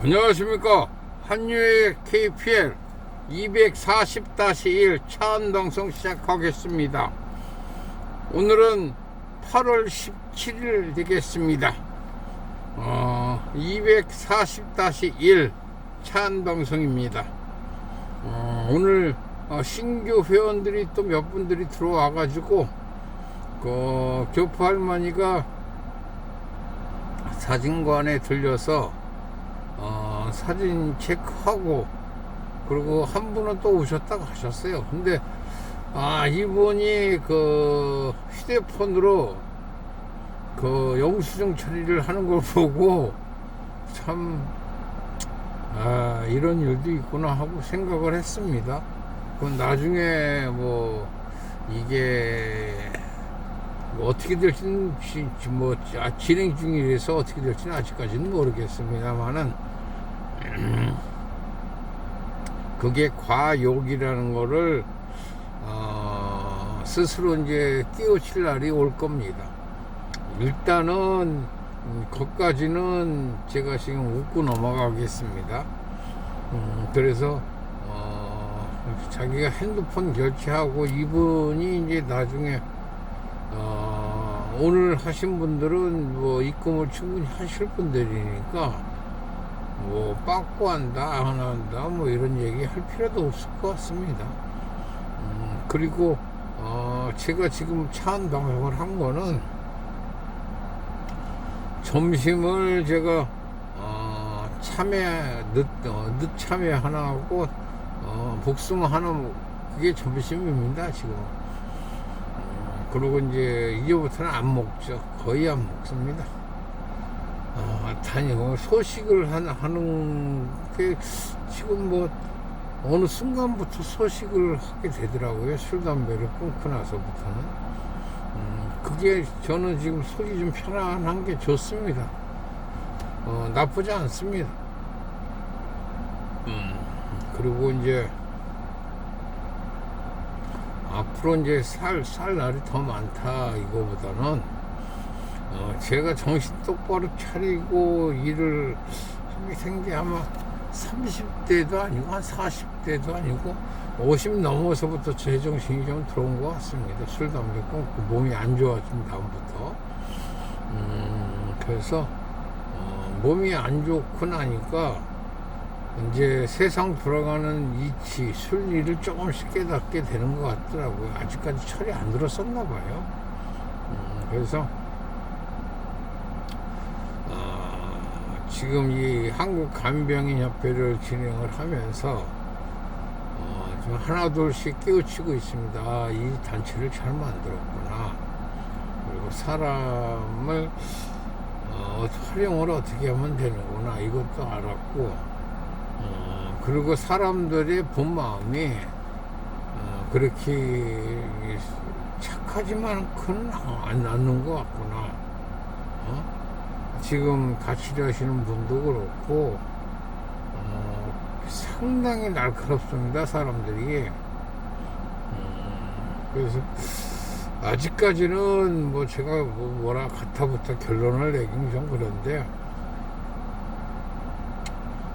안녕하십니까. 한유의 KPL 240-1 차안방송 시작하겠습니다. 오늘은 8월 17일 되겠습니다. 어, 240-1 차안방송입니다. 어, 오늘 어, 신규 회원들이 또 몇 분들이 들어와 가지고 그 교포 할머니가 사진관에 들려서 어, 사진 체크하고 그리고 한 분은 또 오셨다고 하셨어요. 근데 아 이분이 그 휴대폰으로 그 영수증 처리를 하는 걸 보고 참 아, 이런 일도 있구나 하고 생각을 했습니다. 그건 나중에 뭐 이게 뭐 어떻게 될지는 뭐 아, 진행 중이라서 어떻게 될지는 아직까지는 모르겠습니다만은 그게 과욕이라는 거를 어, 스스로 이제 깨우칠 날이 올 겁니다. 일단은 음, 거기까지는 제가 지금 웃고 넘어가겠습니다. 음, 그래서 어, 자기가 핸드폰 결제하고 이분이 이제 나중에 어, 오늘 하신 분들은 뭐 입금을 충분히 하실 분들이니까 뭐 빠꾸 한다 안 한다 뭐 이런 얘기 할 필요도 없을 것 같습니다. 음, 그리고 어, 제가 지금 차안 방송을 한 거는 점심을 제가 어, 참외 늦, 어, 늦 참외 하나 하고 어, 복숭아 하나 먹- 그게 점심입니다 지금. 어, 그리고 이제 이제부터는 안 먹죠. 거의 안 먹습니다. 아, 다니고 소식을 하나 하는 게 지금 뭐 어느 순간부터 소식을 하게 되더라고요. 술 담배를 끊고 나서부터는. 음, 그게 저는 지금 속이 좀 편안한 게 좋습니다. 어, 나쁘지 않습니다. 음, 그리고 이제 앞으로 이제 살, 살 날이 더 많다 이거보다는 어, 제가 정신 똑바로 차리고 일을 된게 아마 30대도 아니고 한 40대도 아니고 50 넘어서부터 제 정신이 좀 들어온 것 같습니다. 술, 담배 끊고 몸이 안 좋아진 다음부터. 음, 그래서 어, 몸이 안 좋고 나니까 이제 세상 돌아가는 이치, 술 일을 조금씩 깨닫게 되는 것 같더라고요. 아직까지 철이 안 들었었나 봐요. 음, 그래서 어, 지금 이 한국 간병인 협회를 진행을 하면서 어, 좀 하나둘씩 깨우치고 있습니다. 아, 이 단체를 잘 만들었구나. 그리고 사람을 어, 활용을 어떻게 하면 되는구나. 이것도 알았고, 어, 그리고 사람들의 본 마음이 어, 그렇게 착하지만큼은 안 않는 것 같구나. 어? 지금 같이 일하시는 분도 그렇고 어, 상당히 날카롭습니다 사람들이 음, 그래서 아직까지는 뭐 제가 뭐 뭐라 가타부터 결론을 내긴 좀 그런데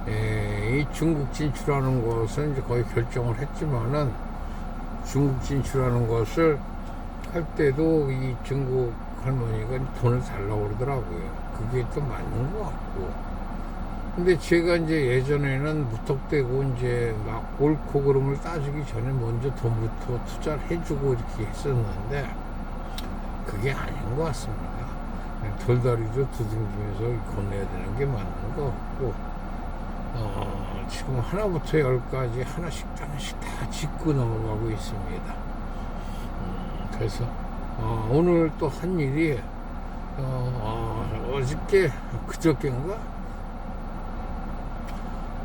예, 이 중국 진출하는 것은 이제 거의 결정을 했지만은 중국 진출하는 것을 할 때도 이 중국 할머니가 돈을 달라고 그러더라고요. 그게 또 맞는 것 같고. 근데 제가 이제 예전에는 무턱대고 이제 막 옳고 그름을 따지기 전에 먼저 돈부터 투자를 해주고 이렇게 했었는데 그게 아닌 것 같습니다. 돌다리도 두둥기면서 건네야 되는 게 맞는 것 같고 어, 지금 하나부터 열까지 하나씩 하나씩 다 짚고 넘어가고 있습니다. 음, 그래서 어, 오늘 또 한 일이 어, 어, 어저께 그저께인가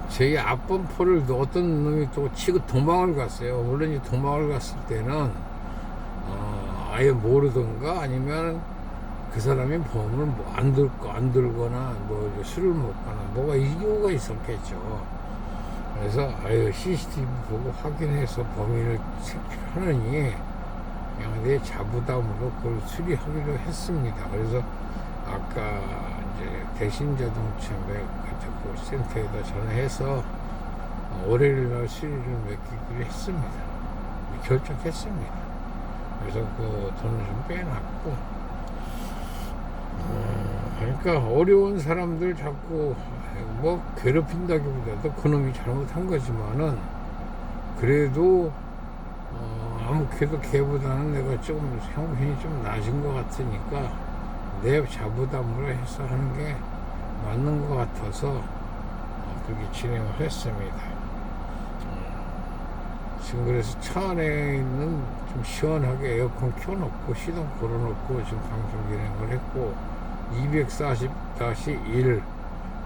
제 앞범퍼를 어떤 놈이 또 치고 도망을 갔어요. 물론 이 도망을 갔을 때는 어, 아예 모르던가 아니면 그 사람이 보험을 뭐안 들고 안 들거나 뭐 술을 먹거나 뭐가 이유가 있었겠죠. 그래서 아유 CCTV 보고 확인해서 범인을 색출하느니 내 자부담으로 그걸 수리하기로 했습니다. 그래서 아까 이제 대신 자동차 이제 그 센터에다 전화해서 월요일 날 수리를 맡기기로 했습니다. 결정했습니다. 그래서 그 돈을 좀 빼놨고, 어, 그러니까 어려운 사람들 자꾸 뭐 괴롭힌다기보다도 그놈이 잘못한 거지만은 그래도 어, 아무래도 걔보다는 내가 좀 형편이 좀 낮은 것 같으니까 내 자부담으로 해서 하는 게 맞는 것 같아서 어, 그렇게 진행을 했습니다. 음, 지금 그래서 차 안에 있는 좀 시원하게 에어컨 켜놓고 시동 걸어놓고 지금 방송 진행을 했고 240-1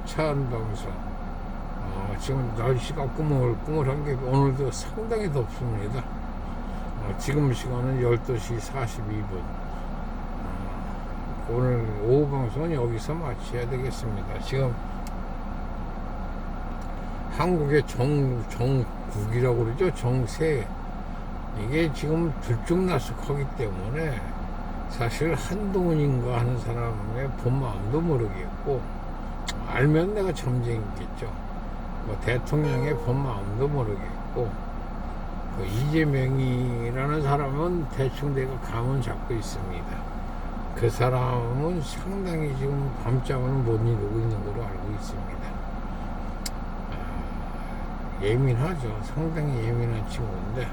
차 안방송 어, 지금 날씨가 꾸물꾸물한 게 오늘도 상당히 덥습니다. 어, 지금 시간은 12시 42분. 어, 오늘 오후 방송은 여기서 마쳐야 되겠습니다. 지금 한국의 정, 정국이라고 그러죠. 정세. 이게 지금 들쭉날쭉하기 때문에 사실 한동훈인가 하는 사람의 본 마음도 모르겠고 알면 내가 점쟁이겠죠. 뭐 대통령의 본 마음도 모르겠고 그 이재명이라는 사람은 대충 내가 감은 잡고 있습니다. 그 사람은 상당히 지금 밤잠을 못 이루고 있는 걸로 알고 있습니다. 아, 예민하죠. 상당히 예민한 친구인데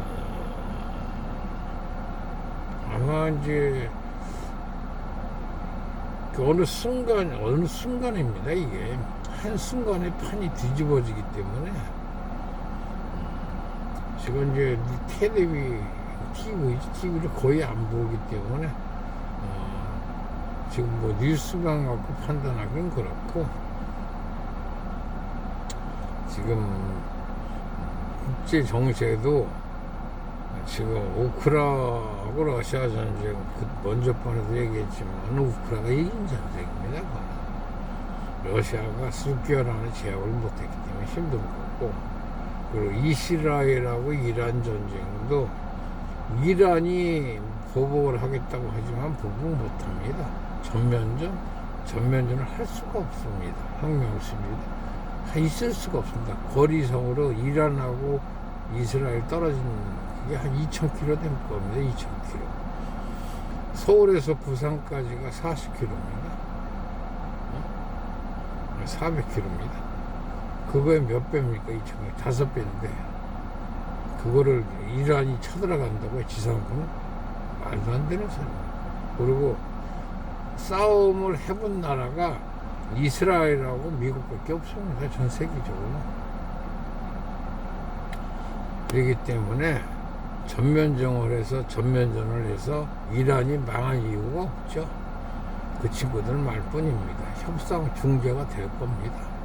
어, 아마 이제 그 어느 순간 어느 순간입니다. 이게 한 순간에 판이 뒤집어지기 때문에 음, 지금 이제 텔레비 TV TV를 거의 안 보기 때문에 어, 지금 뭐 뉴스만 갖고 판단하기는 그렇고 지금 음, 국제 정세도 지금 우크라하고 러시아 전쟁 그 먼저 번에도 얘기했지만 우크라가 이긴 전쟁입니다. 러시아가 수개월 안에 제압을 못했기 때문에 힘든 거고 그리고 이스라엘하고 이란 전쟁도 이란이 보복을 하겠다고 하지만 보복 못합니다. 전면전 전면전을 할 수가 없습니다. 항명수입니다. 있을 수가 없습니다. 거리성으로 이란하고 이스라엘 떨어진 그게 한 2,000km 될 겁니다. 2,000km. 서울에서 부산까지가 40km입니다. 400km입니다. 그거에 몇 배입니까? 2,000km. 다섯 배인데 그거를 이란이 쳐들어간다고 지상군은 말도 안 되는 소리입니다. 그리고 싸움을 해본 나라가 이스라엘하고 미국밖에 없습니다. 전 세계적으로. 그렇기 때문에 전면전을 해서 전면전을 해서 이란이 망할 이유가 없죠. 그 친구들 말뿐입니다. 협상 중재가 될 겁니다.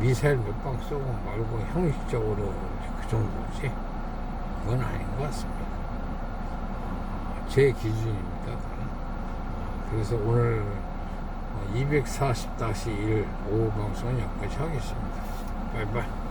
미사일 몇 방 쏘고 말고 형식적으로 그 정도지. 그건 아닌 것 같습니다. 어, 제 기준입니다. 어, 그래서 오늘 240-1 오후 방송은 여기까지 하겠습니다. 바이바이.